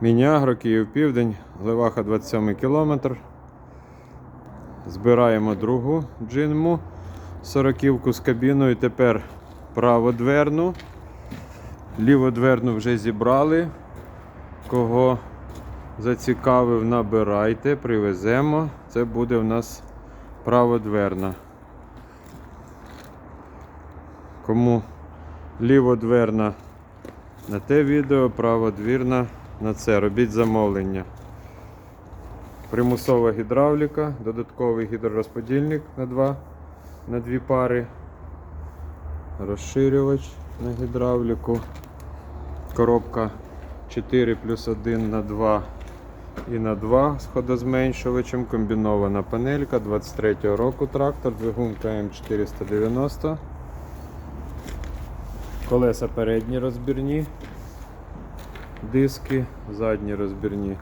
Мінягро, Київ Південь, Леваха 27 кілометр. Збираємо другу джинму. Сороківку з кабіною. Тепер праводверну. Ліводверну вже зібрали. Кого зацікавив, набирайте, привеземо. Це буде у нас праводверна. Кому ліводверна на те відео, праводвірна на це. Робіть замовлення. Примусова гідравліка, додатковий гідророзподільник на, два, на дві пари, розширювач на гідравліку, коробка 4 плюс 1 на 2 і на 2 з ходозменшувачем, комбінована панелька 23-го року трактор, двигун КМ490. Колеса передні розбірні, диски, задні розбірні.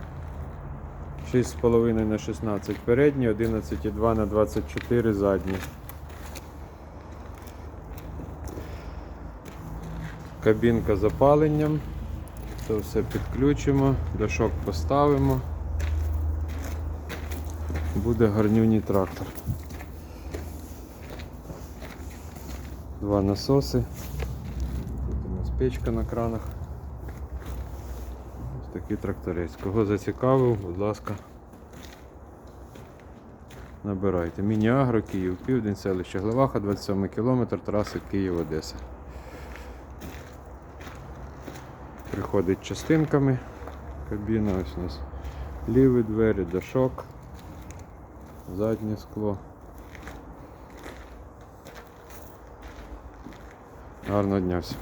6,5 на 16 передні, 11,2 на 24 задні. Кабінка з опаленням. Це все підключимо, дошок поставимо. Буде гарнюній трактор. Два насоси. Тут у нас печка на кранах. Такий тракторець. Кого зацікавив, будь ласка. Набирайте. Міні-Агро, Київ, Південь, селище Глеваха, 27 км, траси Київ-Одеса. Приходить частинками. Кабіна ось у нас ліві двері, дошок, заднє скло. Гарного дня всім.